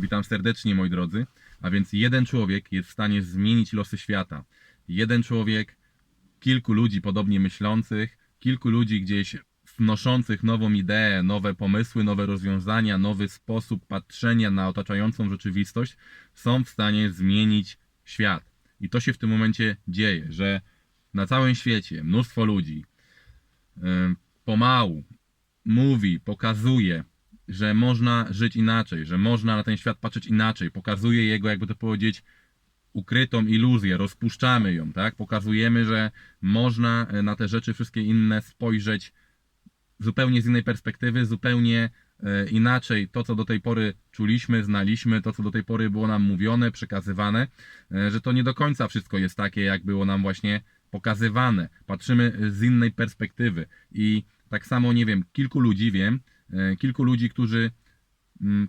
Witam serdecznie, moi drodzy. A więc jeden człowiek jest w stanie zmienić losy świata. Jeden człowiek, kilku ludzi podobnie myślących, kilku ludzi gdzieś wnoszących nową ideę, nowe pomysły, nowe rozwiązania, nowy sposób patrzenia na otaczającą rzeczywistość, są w stanie zmienić świat. I to się w tym momencie dzieje, że na całym świecie mnóstwo ludzi pomału mówi, pokazuje, że można żyć inaczej, że można na ten świat patrzeć inaczej, pokazuje jego, jakby to powiedzieć, ukrytą iluzję, rozpuszczamy ją, tak? Pokazujemy, że można e, na te rzeczy wszystkie inne spojrzeć zupełnie z innej perspektywy, zupełnie e, inaczej to, co do tej pory czuliśmy, znaliśmy, to, co do tej pory było nam mówione, przekazywane, e, że to nie do końca wszystko jest takie, jak było nam właśnie pokazywane. Patrzymy z innej perspektywy i tak samo, nie wiem, kilku ludzi wiem, kilku ludzi, którzy mm,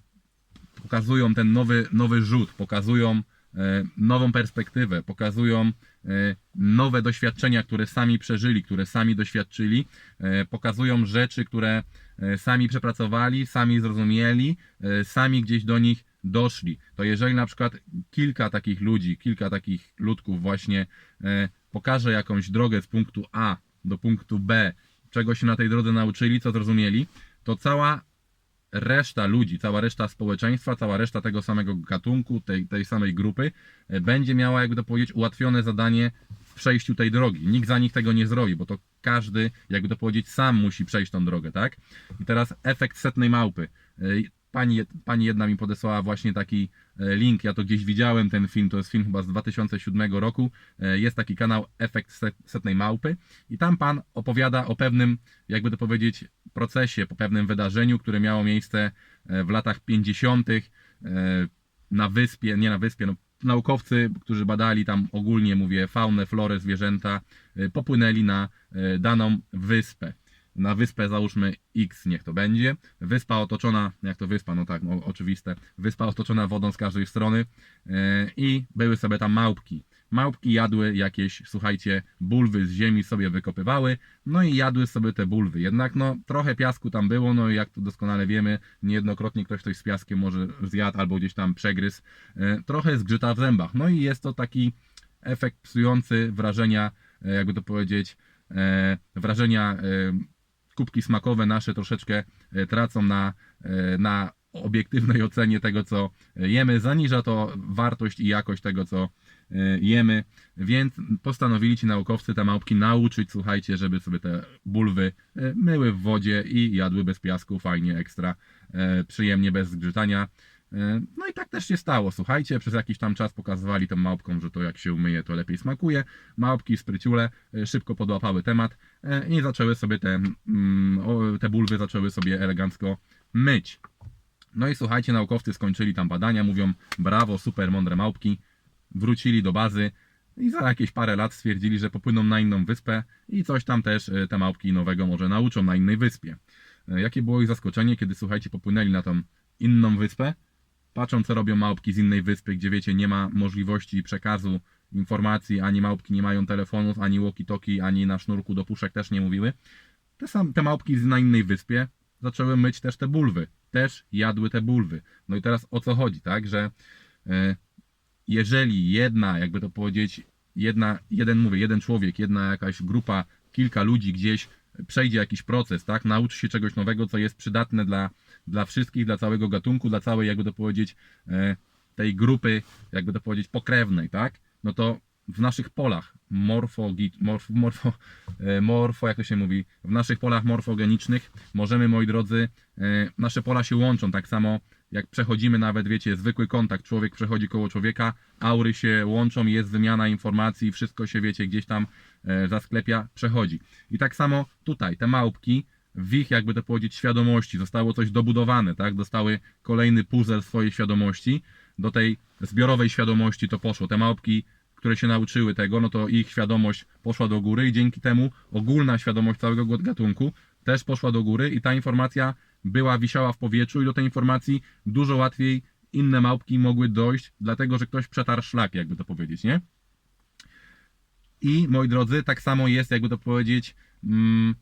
pokazują ten nowy, nowy rzut, pokazują e, nową perspektywę, pokazują e, nowe doświadczenia, które sami przeżyli, które sami doświadczyli, e, pokazują rzeczy, które e, sami przepracowali, sami zrozumieli, e, sami gdzieś do nich doszli. To jeżeli na przykład kilka takich ludzi, kilka takich ludków właśnie e, pokaże jakąś drogę z punktu A do punktu B, czego się na tej drodze nauczyli, co zrozumieli, to cała reszta ludzi, cała reszta społeczeństwa, cała reszta tego samego gatunku, tej, tej samej grupy e, będzie miała, jakby to powiedzieć, ułatwione zadanie w przejściu tej drogi. Nikt za nich tego nie zrobi, bo to każdy, jakby to powiedzieć, sam musi przejść tą drogę, tak? I teraz efekt setnej małpy. Pani, pani jedna mi podesłała właśnie taki e, link, ja to gdzieś widziałem, ten film, to jest film chyba z 2007 roku, E, jest taki kanał Efekt Set- Setnej Małpy i tam pan opowiada o pewnym, jakby to powiedzieć, procesie, po pewnym wydarzeniu, które miało miejsce e, w latach 50. e, na wyspie, nie na wyspie, no, naukowcy, którzy badali tam ogólnie, mówię, faunę, florę, zwierzęta, popłynęli na daną wyspę. Na wyspę załóżmy X, niech to będzie. Wyspa otoczona, jak to wyspa, no tak, no, oczywiste. Wyspa otoczona wodą z każdej strony e, i były sobie tam małpki. Małpki jadły jakieś, słuchajcie, bulwy z ziemi sobie wykopywały, no i jadły sobie te bulwy. Jednak no trochę piasku tam było, no i jak to doskonale wiemy, niejednokrotnie ktoś coś z piaskiem może zjadł albo gdzieś tam przegryzł. E, trochę zgrzyta w zębach. No i jest to taki efekt psujący wrażenia, e, jakby to powiedzieć, wrażenia kubki smakowe nasze troszeczkę e, tracą na, e, na obiektywnej ocenie tego, co jemy. Zaniża to wartość i jakość tego, co e, jemy, więc postanowili ci naukowcy te małpki nauczyć, słuchajcie, żeby sobie te bulwy e, myły w wodzie i jadły bez piasku, fajnie, ekstra, e, przyjemnie, bez zgrzytania. E, No i tak też się stało, słuchajcie, przez jakiś tam czas pokazywali tym małpkom, że to jak się umyje, to lepiej smakuje. Małpki, spryciule e, szybko podłapały temat e, i zaczęły sobie te, mm, te bulwy zaczęły sobie elegancko myć. No i słuchajcie, naukowcy skończyli tam badania, mówią brawo, super mądre małpki, wrócili do bazy i za jakieś parę lat stwierdzili, że popłyną na inną wyspę i coś tam też te małpki nowego może nauczą na innej wyspie. Jakie było ich zaskoczenie, kiedy słuchajcie, popłynęli na tą inną wyspę, patrzą co robią małpki z innej wyspy, gdzie wiecie, nie ma możliwości przekazu informacji, ani małpki nie mają telefonów, ani walkie-talkie, ani na sznurku do puszek też nie mówiły. Te, sam, te małpki na innej wyspie zaczęły myć też te bulwy, też jadły te bulwy. No i teraz o co chodzi, tak, że e, jeżeli jedna, jakby to powiedzieć, jedna, jeden mówię, jeden człowiek, jedna jakaś grupa, kilka ludzi gdzieś przejdzie jakiś proces, tak, nauczy się czegoś nowego, co jest przydatne dla, dla wszystkich, dla całego gatunku, dla całej, jakby to powiedzieć, e, tej grupy, jakby to powiedzieć, pokrewnej, tak, no to w naszych polach morfogi, morfo, morfo, e, morfo, jak to się mówi, w naszych polach morfogenicznych możemy, moi drodzy, e, nasze pola się łączą, tak samo jak przechodzimy nawet, wiecie, zwykły kontakt, człowiek przechodzi koło człowieka, aury się łączą, jest wymiana informacji, wszystko się, wiecie, gdzieś tam zasklepia, przechodzi. I tak samo tutaj, te małpki, w ich, jakby to powiedzieć, świadomości zostało coś dobudowane, tak? Dostały kolejny puzzle swojej świadomości, do tej zbiorowej świadomości to poszło. Te małpki, które się nauczyły tego, no to ich świadomość poszła do góry i dzięki temu ogólna świadomość całego gatunku też poszła do góry i ta informacja była, wisiała w powietrzu i do tej informacji dużo łatwiej inne małpki mogły dojść, dlatego że ktoś przetarł szlak, jakby to powiedzieć, nie? I moi drodzy, tak samo jest, jakby to powiedzieć, mm,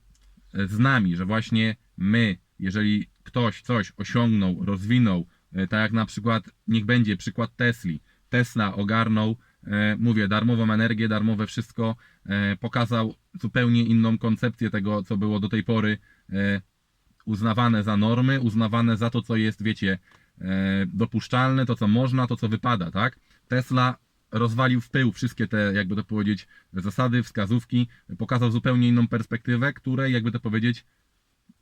z nami, że właśnie my, jeżeli ktoś coś osiągnął, rozwinął, E, Tak jak na przykład, niech będzie przykład Tesli. Tesla ogarnął, e, mówię, darmową energię, darmowe wszystko, e, pokazał zupełnie inną koncepcję tego, co było do tej pory uznawane za normy, uznawane za to, co jest, wiecie, dopuszczalne, to co można, to co wypada, tak? Tesla rozwalił w pył wszystkie te, jakby to powiedzieć, zasady, wskazówki, pokazał zupełnie inną perspektywę, której, jakby to powiedzieć,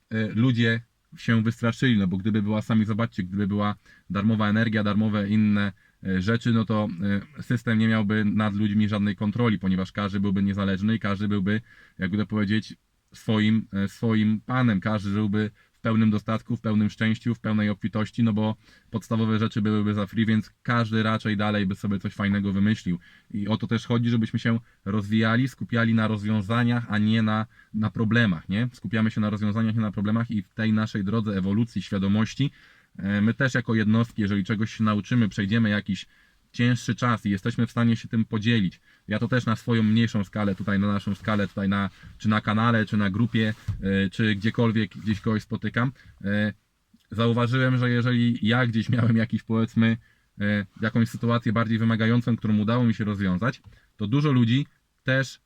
e, ludzie się wystraszyli, no bo gdyby była, sami zobaczcie, gdyby była darmowa energia, darmowe inne e, rzeczy, no to e, system nie miałby nad ludźmi żadnej kontroli, ponieważ każdy byłby niezależny i każdy byłby, jakby to powiedzieć, swoim, swoim panem, każdy żyłby w pełnym dostatku, w pełnym szczęściu, w pełnej obfitości, no bo podstawowe rzeczy byłyby za free, więc każdy raczej dalej by sobie coś fajnego wymyślił. I o to też chodzi, żebyśmy się rozwijali, skupiali na rozwiązaniach, a nie na, na problemach, nie? Skupiamy się na rozwiązaniach, nie na problemach i w tej naszej drodze ewolucji świadomości e, my też jako jednostki, jeżeli czegoś się nauczymy, przejdziemy jakiś cięższy czas i jesteśmy w stanie się tym podzielić. Ja to też na swoją mniejszą skalę, tutaj na naszą skalę, tutaj na, czy na kanale, czy na grupie, e, czy gdziekolwiek gdzieś kogoś spotykam, e, zauważyłem, że jeżeli ja gdzieś miałem jakiś powiedzmy e, jakąś sytuację bardziej wymagającą, którą udało mi się rozwiązać, to dużo ludzi też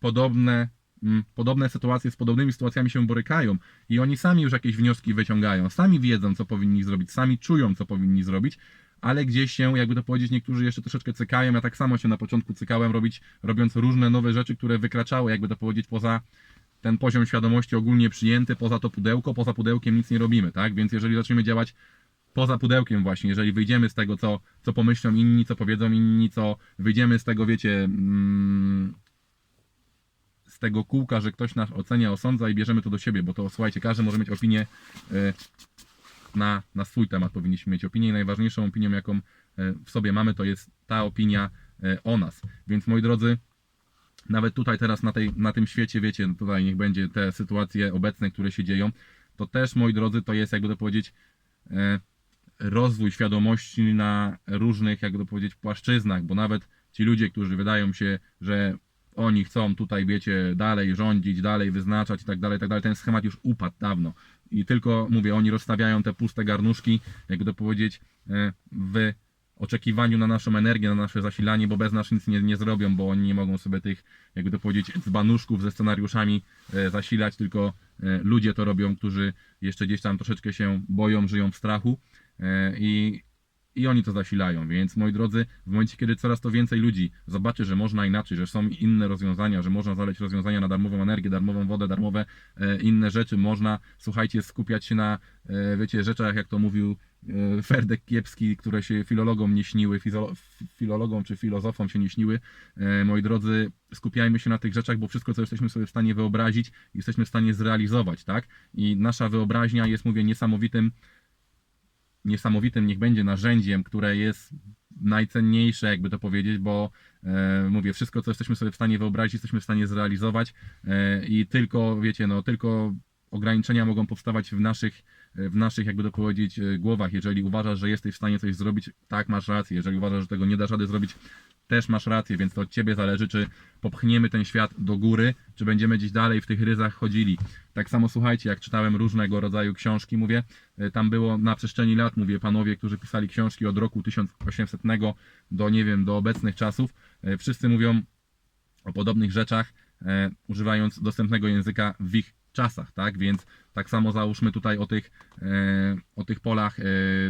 podobne, mm, podobne sytuacje z podobnymi sytuacjami się borykają i oni sami już jakieś wnioski wyciągają, sami wiedzą, co powinni zrobić, sami czują, co powinni zrobić, ale gdzieś się, jakby to powiedzieć, niektórzy jeszcze troszeczkę cykają. Ja tak samo się na początku cykałem, robić, robiąc różne nowe rzeczy, które wykraczały, jakby to powiedzieć, poza ten poziom świadomości ogólnie przyjęty, poza to pudełko, poza pudełkiem nic nie robimy, tak? Więc jeżeli zaczniemy działać poza pudełkiem właśnie, jeżeli wyjdziemy z tego, co, co pomyślą inni, co powiedzą inni, co wyjdziemy z tego, wiecie, mm, z tego kółka, że ktoś nas ocenia, osądza i bierzemy to do siebie, bo to słuchajcie, każdy może mieć opinię e, na, na swój temat, powinniśmy mieć opinię i najważniejszą opinią, jaką e, w sobie mamy, to jest ta opinia e, o nas. Więc moi drodzy, nawet tutaj teraz na, tej, na tym świecie, wiecie, tutaj niech będzie te sytuacje obecne, które się dzieją, to też, moi drodzy, to jest, jakby to powiedzieć, e, rozwój świadomości na różnych, jakby to powiedzieć, płaszczyznach, bo nawet ci ludzie, którzy wydają się, że oni chcą tutaj, wiecie, dalej rządzić, dalej wyznaczać i tak dalej, tak dalej, ten schemat już upadł dawno. I tylko, mówię, oni rozstawiają te puste garnuszki, jakby to powiedzieć, e, w oczekiwaniu na naszą energię, na nasze zasilanie, bo bez nas nic nie, nie zrobią, bo oni nie mogą sobie tych, jakby to powiedzieć, dzbanuszków ze scenariuszami e, zasilać, tylko e, ludzie to robią, którzy jeszcze gdzieś tam troszeczkę się boją, żyją w strachu i, i oni to zasilają. Więc moi drodzy, w momencie, kiedy coraz to więcej ludzi zobaczy, że można inaczej, że są inne rozwiązania, że można znaleźć rozwiązania na darmową energię, darmową wodę, darmowe e, inne rzeczy, można, słuchajcie, skupiać się na, e, wiecie, rzeczach, jak to mówił e, Ferdek Kiepski, które się filologom nie śniły, filologom czy filozofom się nie śniły. E, moi drodzy, skupiajmy się na tych rzeczach, bo wszystko, co jesteśmy sobie w stanie wyobrazić, jesteśmy w stanie zrealizować, tak? I nasza wyobraźnia jest, mówię, niesamowitym niesamowitym niech będzie narzędziem, które jest najcenniejsze, jakby to powiedzieć, bo e, mówię, wszystko, co jesteśmy sobie w stanie wyobrazić, jesteśmy w stanie zrealizować e, i tylko, wiecie, no tylko ograniczenia mogą powstawać w naszych, w naszych, jakby to powiedzieć, e, głowach. Jeżeli uważasz, że jesteś w stanie coś zrobić, tak, masz rację. Jeżeli uważasz, że tego nie dasz rady zrobić, też masz rację, więc to od Ciebie zależy, czy popchniemy ten świat do góry, czy będziemy gdzieś dalej w tych ryzach chodzili. Tak samo słuchajcie, jak czytałem różnego rodzaju książki, mówię, e, tam było na przestrzeni lat, mówię, panowie, którzy pisali książki od roku 1800 do, nie wiem, do obecnych czasów, e, wszyscy mówią o podobnych rzeczach, używając dostępnego języka w ich czasach, tak? Więc tak samo załóżmy tutaj o tych, e, o tych polach, e,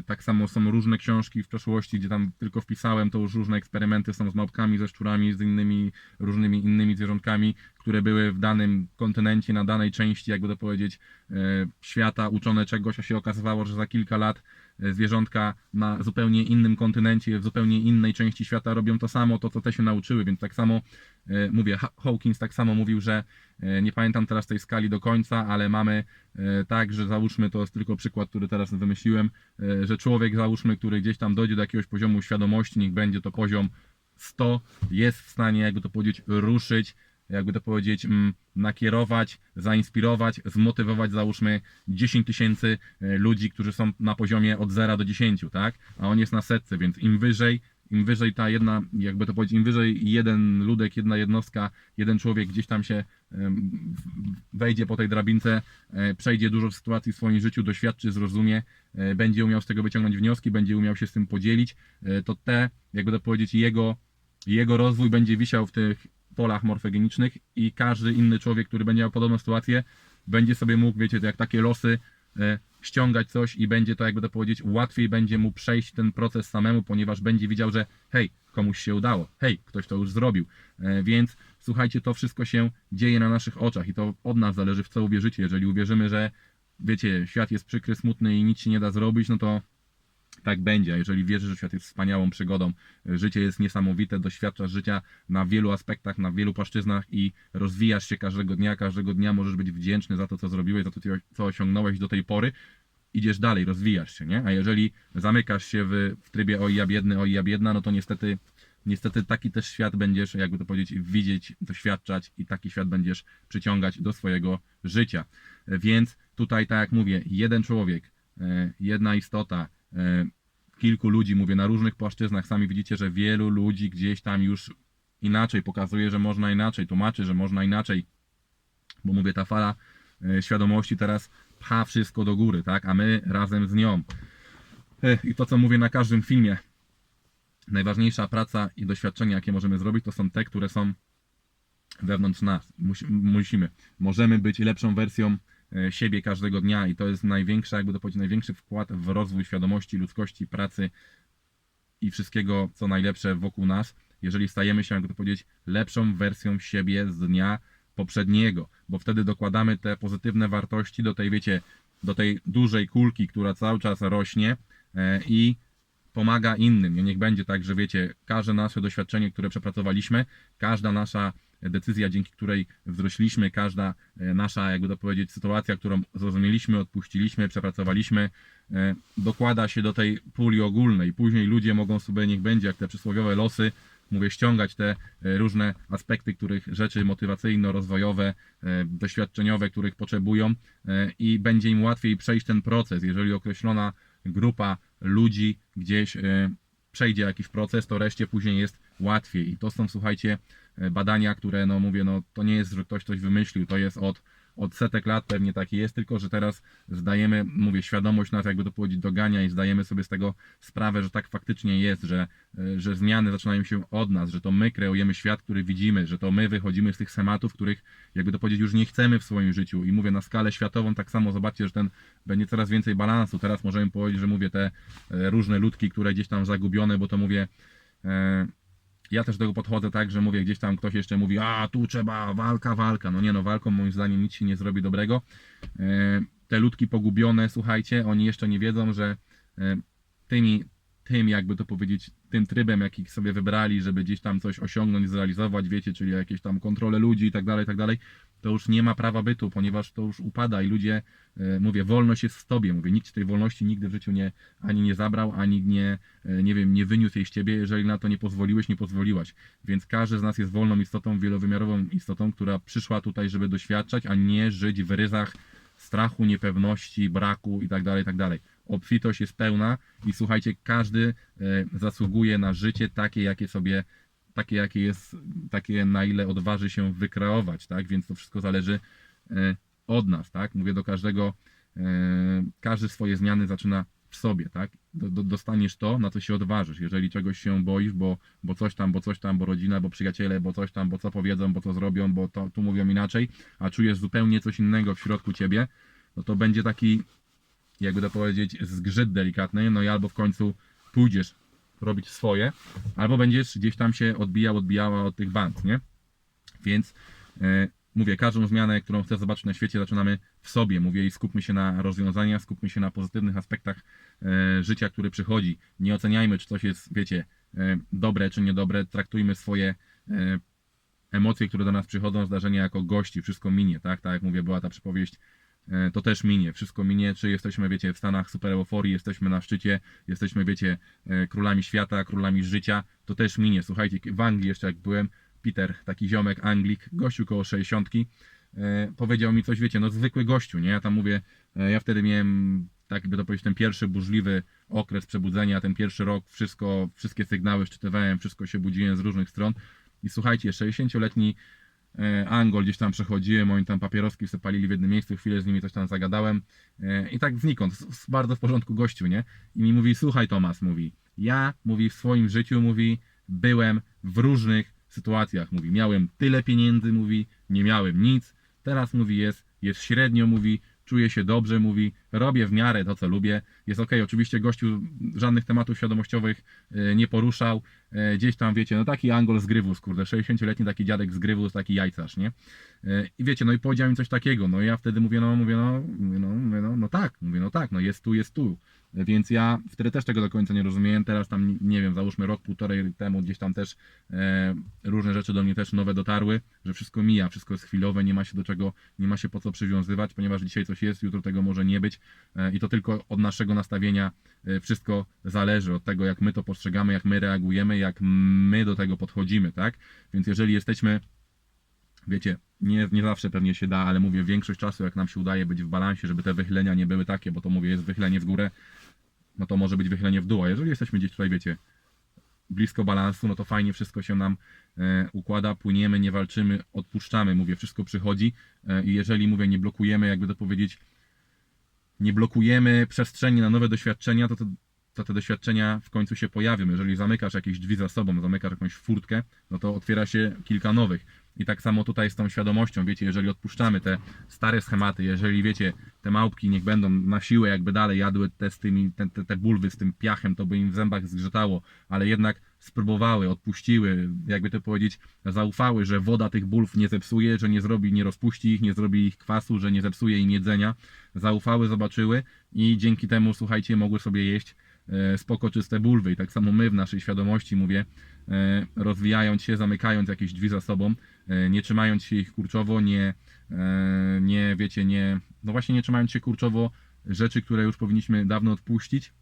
tak samo są różne książki w przeszłości, gdzie tam tylko wpisałem, to już różne eksperymenty są z małpkami, ze szczurami, z innymi różnymi innymi zwierzątkami, które były w danym kontynencie, na danej części, jakby to powiedzieć, e, świata uczone czegoś, a się okazywało, że za kilka lat zwierzątka na zupełnie innym kontynencie, w zupełnie innej części świata robią to samo, to co te się nauczyły, więc tak samo e, mówię, Ha- Hawkins tak samo mówił, że e, nie pamiętam teraz tej skali do końca, ale mamy e, tak, że załóżmy, to jest tylko przykład, który teraz wymyśliłem, e, że człowiek załóżmy, który gdzieś tam dojdzie do jakiegoś poziomu świadomości, niech będzie to poziom 100, jest w stanie, jakby to powiedzieć, ruszyć, jakby to powiedzieć, mm, nakierować, zainspirować, zmotywować, załóżmy 10 tysięcy e, ludzi, którzy są na poziomie od 0 do 10, tak? A on jest na setce, więc im wyżej, im wyżej ta jedna, jakby to powiedzieć, im wyżej jeden ludek, jedna jednostka, jeden człowiek gdzieś tam się wejdzie po tej drabince, e, przejdzie dużo sytuacji w swoim życiu, doświadczy, zrozumie, e, będzie umiał z tego wyciągnąć wnioski, będzie umiał się z tym podzielić, to te, jakby to powiedzieć, jego, jego rozwój będzie wisiał w tych polach morfogenicznych i każdy inny człowiek, który będzie miał podobną sytuację, będzie sobie mógł, wiecie, jak takie losy, e, ściągać coś i będzie to, jakby to powiedzieć, łatwiej będzie mu przejść ten proces samemu, ponieważ będzie widział, że hej, komuś się udało, hej, ktoś to już zrobił. E, Więc słuchajcie, to wszystko się dzieje na naszych oczach i to od nas zależy, w co uwierzycie. Jeżeli uwierzymy, że wiecie, świat jest przykry, smutny i nic się nie da zrobić, no to tak będzie. A jeżeli wierzysz, że świat jest wspaniałą przygodą, życie jest niesamowite, doświadczasz życia na wielu aspektach, na wielu płaszczyznach i rozwijasz się każdego dnia, każdego dnia możesz być wdzięczny za to, co zrobiłeś, za to, co osiągnąłeś do tej pory, idziesz dalej, rozwijasz się, nie? A jeżeli zamykasz się w, w trybie oj ja biedny, oj ja biedna, no to niestety niestety taki też świat będziesz, jakby to powiedzieć, widzieć, doświadczać i taki świat będziesz przyciągać do swojego życia. Więc tutaj, tak jak mówię, jeden człowiek, e, jedna istota, e, kilku ludzi, mówię na różnych płaszczyznach, sami widzicie, że wielu ludzi gdzieś tam już inaczej pokazuje, że można inaczej, tłumaczy, że można inaczej, bo mówię, ta fala e, świadomości teraz pcha wszystko do góry, tak, a my razem z nią. E, I to, co mówię na każdym filmie, najważniejsza praca i doświadczenia, jakie możemy zrobić, to są te, które są wewnątrz nas. Musi, musimy. Możemy być lepszą wersją siebie każdego dnia i to jest największa, jakby to powiedzieć, największy wkład w rozwój świadomości, ludzkości, pracy i wszystkiego, co najlepsze wokół nas, jeżeli stajemy się, jakby to powiedzieć, lepszą wersją siebie z dnia poprzedniego, bo wtedy dokładamy te pozytywne wartości do tej, wiecie, do tej dużej kulki, która cały czas rośnie e, i pomaga innym. I niech będzie tak, że wiecie, każde nasze doświadczenie, które przepracowaliśmy, każda nasza decyzja, dzięki której wzrośliśmy, każda e, nasza, jakby to powiedzieć, sytuacja, którą zrozumieliśmy, odpuściliśmy, przepracowaliśmy, e, dokłada się do tej puli ogólnej. Później ludzie mogą sobie, niech będzie, jak te przysłowiowe losy, mówię, ściągać te e, różne aspekty, których rzeczy motywacyjno-rozwojowe, doświadczeniowe, których potrzebują i będzie im łatwiej przejść ten proces. Jeżeli określona grupa ludzi gdzieś przejdzie jakiś proces, to reszcie później jest łatwiej. I to są, słuchajcie, badania, które, no mówię, no to nie jest, że ktoś coś wymyślił, to jest od, od setek lat pewnie taki jest, tylko że teraz zdajemy, mówię, świadomość nas, jakby to powiedzieć, dogania i zdajemy sobie z tego sprawę, że tak faktycznie jest, że, e, że zmiany zaczynają się od nas, że to my kreujemy świat, który widzimy, że to my wychodzimy z tych schematów, których, jakby to powiedzieć, już nie chcemy w swoim życiu. I mówię, na skalę światową tak samo zobaczcie, że ten będzie coraz więcej balansu. Teraz możemy powiedzieć, że mówię, te e, różne ludki, które gdzieś tam zagubione, bo to mówię, e, ja też do tego podchodzę tak, że mówię, gdzieś tam ktoś jeszcze mówi, a tu trzeba walka, walka. No nie no, walką moim zdaniem nic się nie zrobi dobrego. E, Te ludki pogubione, słuchajcie, oni jeszcze nie wiedzą, że e, tymi, tym jakby to powiedzieć, tym trybem, jaki sobie wybrali, żeby gdzieś tam coś osiągnąć, zrealizować, wiecie, czyli jakieś tam kontrole ludzi i tak dalej, tak dalej, to już nie ma prawa bytu, ponieważ to już upada i ludzie, e, mówię, wolność jest w tobie, mówię, nikt tej wolności nigdy w życiu nie, ani nie zabrał, ani nie, e, nie wiem, nie wyniósł jej z ciebie, jeżeli na to nie pozwoliłeś, nie pozwoliłaś. Więc każdy z nas jest wolną istotą, wielowymiarową istotą, która przyszła tutaj, żeby doświadczać, a nie żyć w ryzach strachu, niepewności, braku i tak dalej, tak. Obfitość jest pełna i słuchajcie, każdy e, zasługuje na życie takie, jakie sobie, takie, jakie jest, takie na ile odważy się wykreować, tak? Więc to wszystko zależy e, od nas, tak? Mówię do każdego, e, każdy swoje zmiany zaczyna w sobie, tak? Do, do, dostaniesz to, na co się odważysz. Jeżeli czegoś się boisz, bo, bo coś tam, bo coś tam, bo rodzina, bo przyjaciele, bo coś tam, bo co powiedzą, bo co zrobią, bo to, tu mówią inaczej, a czujesz zupełnie coś innego w środku ciebie, no to będzie taki, jakby to powiedzieć, zgrzyt delikatny, no i albo w końcu pójdziesz robić swoje, albo będziesz gdzieś tam się odbijał, odbijała od tych band, nie? Więc e, mówię, każdą zmianę, którą chcę zobaczyć na świecie, zaczynamy w sobie. Mówię i skupmy się na rozwiązaniach, skupmy się na pozytywnych aspektach e, życia, który przychodzi. Nie oceniajmy, czy coś jest, wiecie, e, dobre czy niedobre. Traktujmy swoje e, emocje, które do nas przychodzą, zdarzenia jako gości. Wszystko minie, tak? Tak jak mówię, była ta przypowieść to też minie, wszystko minie, czy jesteśmy, wiecie, w stanach super euforii, jesteśmy na szczycie, jesteśmy, wiecie, e, królami świata, królami życia, to też minie. Słuchajcie, w Anglii jeszcze jak byłem, Peter, taki ziomek, Anglik, gościu koło 60, e, powiedział mi coś, wiecie, no zwykły gościu, nie? Ja tam mówię, e, ja wtedy miałem, tak by to powiedzieć, ten pierwszy burzliwy okres przebudzenia, ten pierwszy rok, wszystko, wszystkie sygnały szczytywałem, wszystko się budziłem z różnych stron i słuchajcie, 60-letni e, Angol gdzieś tam przechodziłem, oni tam papieroski sobie palili w jednym miejscu, chwilę z nimi coś tam zagadałem. E, i tak znikąd, bardzo w porządku gościu, nie? I mi mówi, słuchaj Tomas, mówi, ja, mówi, w swoim życiu, mówi, byłem w różnych sytuacjach, mówi, miałem tyle pieniędzy, mówi, nie miałem nic, teraz mówi, jest, jest średnio, mówi, czuję się dobrze, mówi, robię w miarę to, co lubię, jest ok, oczywiście gościu żadnych tematów świadomościowych e, nie poruszał, e, gdzieś tam, wiecie, no taki Angol z Grywus, kurde, 60-letni taki dziadek z Grywus, taki jajcarz, nie? E, I wiecie, no i powiedział mi coś takiego, no i ja wtedy mówię, no, mówię, no, mówię, no, mówię, no, no tak, mówię, no tak, no jest tu, jest tu. Więc ja wtedy też tego do końca nie rozumiałem, teraz tam, nie wiem, załóżmy rok, półtorej temu gdzieś tam też e, różne rzeczy do mnie też nowe dotarły, że wszystko mija, wszystko jest chwilowe, nie ma się do czego, nie ma się po co przywiązywać, ponieważ dzisiaj coś jest, jutro tego może nie być i to tylko od naszego nastawienia e, wszystko zależy, od tego jak my to postrzegamy, jak my reagujemy, jak my do tego podchodzimy, tak? Więc jeżeli jesteśmy wiecie, nie, nie zawsze pewnie się da, ale mówię, większość czasu jak nam się udaje być w balansie, żeby te wychylenia nie były takie, bo to mówię, jest wychylenie w górę, no to może być wychylenie w dół, a jeżeli jesteśmy gdzieś tutaj, wiecie, blisko balansu, no to fajnie wszystko się nam e, układa, płyniemy, nie walczymy, odpuszczamy, mówię, wszystko przychodzi e, i jeżeli, mówię, nie blokujemy, jakby to powiedzieć, nie blokujemy przestrzeni na nowe doświadczenia, to, to, te doświadczenia w końcu się pojawią. Jeżeli zamykasz jakieś drzwi za sobą, zamykasz jakąś furtkę, no to otwiera się kilka nowych. I tak samo tutaj z tą świadomością, wiecie, jeżeli odpuszczamy te stare schematy, jeżeli wiecie, te małpki niech będą na siłę jakby dalej jadły te, z tymi, te, te, te bulwy z tym piachem, to by im w zębach zgrzytało, ale jednak spróbowały, odpuściły, jakby to powiedzieć, zaufały, że woda tych bulw nie zepsuje, że nie zrobi, nie rozpuści ich, nie zrobi ich kwasu, że nie zepsuje im jedzenia. Zaufały, zobaczyły i dzięki temu, słuchajcie, mogły sobie jeść e, spoko czyste bulwy. I tak samo my w naszej świadomości, mówię, e, rozwijając się, zamykając jakieś drzwi za sobą, e, nie trzymając się ich kurczowo, nie, nie wiecie, nie, no właśnie nie trzymając się kurczowo rzeczy, które już powinniśmy dawno odpuścić,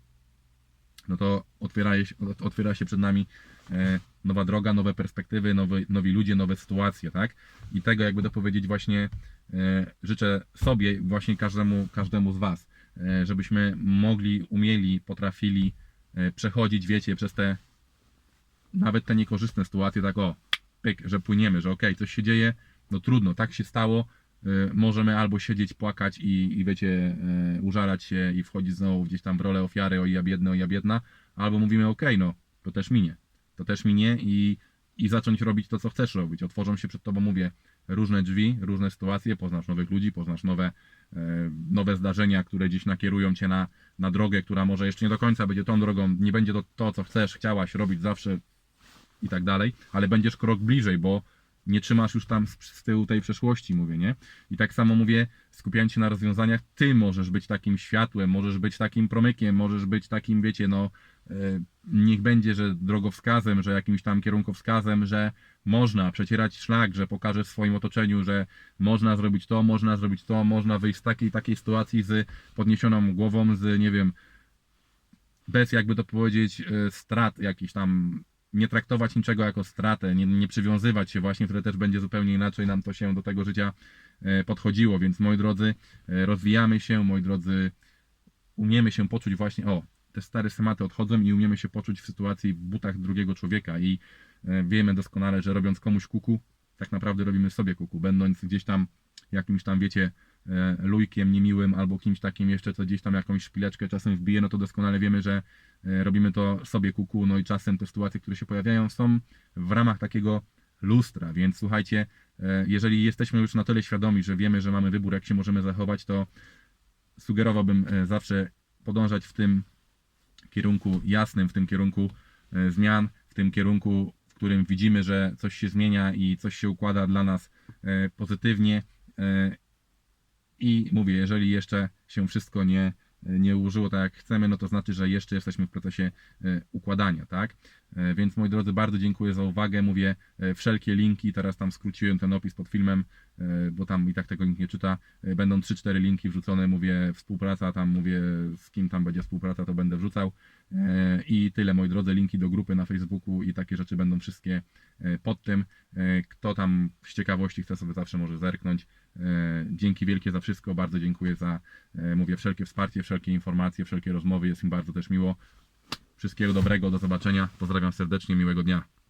no to otwiera się, ot- otwiera się przed nami e, nowa droga, nowe perspektywy, nowy, nowi ludzie, nowe sytuacje, tak? I tego jakby to powiedzieć właśnie e, życzę sobie, właśnie każdemu, każdemu z Was, e, żebyśmy mogli, umieli, potrafili przechodzić, wiecie, przez te nawet te niekorzystne sytuacje, tak o, pyk, że płyniemy, że okej, coś się dzieje, no trudno, tak się stało, możemy albo siedzieć, płakać i, i wiecie, y, użalać się i wchodzić znowu gdzieś tam w rolę ofiary, o ja biedna, o ja biedna, albo mówimy okej, no, to też minie, to też minie i, i zacząć robić to, co chcesz robić. Otworzą się przed tobą, mówię, różne drzwi, różne sytuacje, poznasz nowych ludzi, poznasz nowe, e, nowe zdarzenia, które gdzieś nakierują cię na, na drogę, która może jeszcze nie do końca będzie tą drogą, nie będzie to, to co chcesz, chciałaś robić zawsze i tak dalej, ale będziesz krok bliżej, bo nie trzymasz już tam z, z tyłu tej przeszłości, mówię, nie? I tak samo mówię, skupiając się na rozwiązaniach, ty możesz być takim światłem, możesz być takim promykiem, możesz być takim, wiecie, no, e, niech będzie, że drogowskazem, że jakimś tam kierunkowskazem, że można przecierać szlak, że pokażesz w swoim otoczeniu, że można zrobić to, można zrobić to, można wyjść z takiej takiej sytuacji z podniesioną głową, z, nie wiem, bez jakby to powiedzieć e, strat jakichś tam nie traktować niczego jako stratę, nie, nie przywiązywać się właśnie, które też będzie zupełnie inaczej nam to się do tego życia e, podchodziło, więc moi drodzy, e, rozwijamy się, moi drodzy, umiemy się poczuć właśnie, o, te stare schematy odchodzą i umiemy się poczuć w sytuacji w butach drugiego człowieka i e, wiemy doskonale, że robiąc komuś kuku, tak naprawdę robimy sobie kuku, będąc gdzieś tam jakimś tam, wiecie, lujkiem niemiłym albo kimś takim jeszcze, co gdzieś tam jakąś szpileczkę czasem wbije, no to doskonale wiemy, że e, robimy to sobie kuku, no i czasem te sytuacje, które się pojawiają są w ramach takiego lustra, więc słuchajcie, e, jeżeli jesteśmy już na tyle świadomi, że wiemy, że mamy wybór, jak się możemy zachować, to sugerowałbym e, zawsze podążać w tym kierunku jasnym, w tym kierunku e, zmian, w tym kierunku, w którym widzimy, że coś się zmienia i coś się układa dla nas e, pozytywnie. I mówię, jeżeli jeszcze się wszystko nie, nie ułożyło tak jak chcemy, no to znaczy, że jeszcze jesteśmy w procesie e, układania, tak? E, Więc moi drodzy, bardzo dziękuję za uwagę. Mówię, e, wszelkie linki, teraz tam skróciłem ten opis pod filmem, e, bo tam i tak tego nikt nie czyta. Będą 3-4 linki wrzucone, mówię, współpraca, tam mówię, z kim tam będzie współpraca, to będę wrzucał. I tyle, moi drodzy, linki do grupy na Facebooku i takie rzeczy będą wszystkie pod tym. Kto tam z ciekawości chce sobie zawsze może zerknąć. Dzięki wielkie za wszystko, bardzo dziękuję za, mówię, wszelkie wsparcie, wszelkie informacje, wszelkie rozmowy, jest mi bardzo też miło. Wszystkiego dobrego, do zobaczenia. Pozdrawiam serdecznie, miłego dnia.